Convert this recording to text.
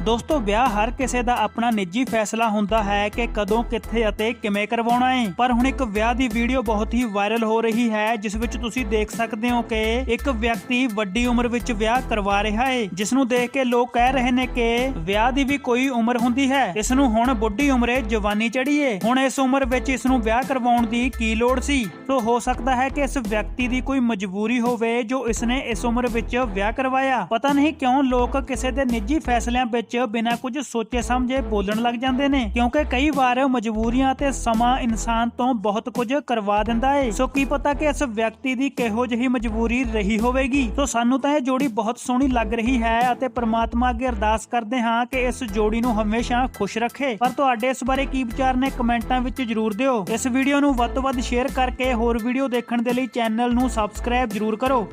ਦੋਸਤੋ, ਵਿਆਹ ਹਰ ਕਿਸੇ ਦਾ ਆਪਣਾ ਨਿੱਜੀ ਫੈਸਲਾ ਹੁੰਦਾ ਹੈ ਕਿ ਕਦੋਂ, ਕਿੱਥੇ ਅਤੇ ਕਿਵੇਂ ਕਰਵਾਉਣਾ ਹੈ। ਪਰ ਹੁਣ ਇੱਕ ਵਿਆਹ ਦੀ ਵੀਡੀਓ ਬਹੁਤ ਹੀ ਵਾਇਰਲ ਹੋ ਰਹੀ ਹੈ, ਜਿਸ ਵਿੱਚ ਤੁਸੀਂ ਦੇਖ ਸਕਦੇ ਹੋ ਕਿ ਇੱਕ ਵਿਅਕਤੀ ਵੱਡੀ ਉਮਰ ਵਿੱਚ ਵਿਆਹ ਕਰਵਾ ਰਿਹਾ ਹੈ। ਜਿਸ ਨੂੰ ਦੇਖ ਕੇ ਲੋਕ ਕਹਿ ਰਹੇ ਨੇ ਕਿ ਵਿਆਹ ਦੀ ਵੀ ਕੋਈ ਉਮਰ ਹੁੰਦੀ ਹੈ। ਇਸ ਨੂੰ ਹੁਣ ਬੁੱਢੀ ਉਮਰੇ ਜਵਾਨੀ ਚੜੀਏ ਹੁਣ ਇਸ ਉਮਰ ਵਿੱਚ ਇਸ ਨੂੰ ਵਿਆਹ ਕਰਵਾਉਣ ਦੀ ਕੀ ਲੋੜ ਸੀ? ਸੋ ਹੋ ਸਕਦਾ ਹੈ ਕਿ ਇਸ ਵਿਅਕਤੀ ਦੀ ਕੋਈ ਮਜਬੂਰੀ ਹੋਵੇ ਜੋ ਇਸਨੇ ਇਸ ਉਮਰ ਵਿੱਚ ਵਿਆਹ ਕਰਵਾਇਆ। ਪਤਾ ਨਹੀਂ ਕਿਉਂ ਲੋਕ ਕਿਸੇ ਦੇ ਨਿੱਜੀ ਫੈਸਲਿਆਂ ਵਿੱਚ ਵਿੱਚ ਬਿਨਾਂ ਕੁਝ ਸੋਚੇ ਸਮਝੇ ਬੋਲਣ ਲੱਗ ਜਾਂਦੇ ਨੇ, ਕਿਉਂਕਿ ਕਈ ਵਾਰ ਮਜਬੂਰੀਆਂ ਤੇ ਸਮਾਂ ਇਨਸਾਨ ਤੋਂ ਬਹੁਤ ਕੁਝ ਕਰਵਾ ਦਿੰਦਾ ਏ। ਸੋ ਕੀ ਪਤਾ ਕਿ ਇਸ ਵਿਅਕਤੀ ਦੀ ਕਿਹੋ ਜਿਹੀ ਮਜਬੂਰੀ ਰਹੀ ਹੋਵੇਗੀ? ਸੋ ਸਾਨੂੰ ਤਾਂ ਇਹ ਜੋੜੀ ਬਹੁਤ ਸੋਹਣੀ ਲੱਗ ਰਹੀ ਹੈ ਅਤੇ ਪ੍ਰਮਾਤਮਾ ਅੱਗੇ ਅਰਦਾਸ ਕਰਦੇ ਹਾਂ ਕਿ ਇਸ ਜੋੜੀ ਨੂੰ ਹਮੇਸ਼ਾ ਖੁਸ਼ ਰੱਖੇ। ਪਰ ਤੁਹਾਡੇ ਇਸ ਬਾਰੇ ਕੀ ਵਿਚਾਰ ਨੇ ਕਮੈਂਟਾਂ ਵਿੱਚ ਜਰੂਰ ਦਿਓ। ਇਸ ਵੀਡੀਓ ਨੂੰ ਵੱਧ ਤੋਂ ਵੱਧ ਸ਼ੇਅਰ ਕਰਕੇ ਹੋਰ ਵੀਡੀਓ ਦੇਖਣ ਦੇ ਲਈ ਚੈਨਲ ਨੂੰ ਸਬਸਕ੍ਰਾਈਬ ਜਰੂਰ ਕਰੋ।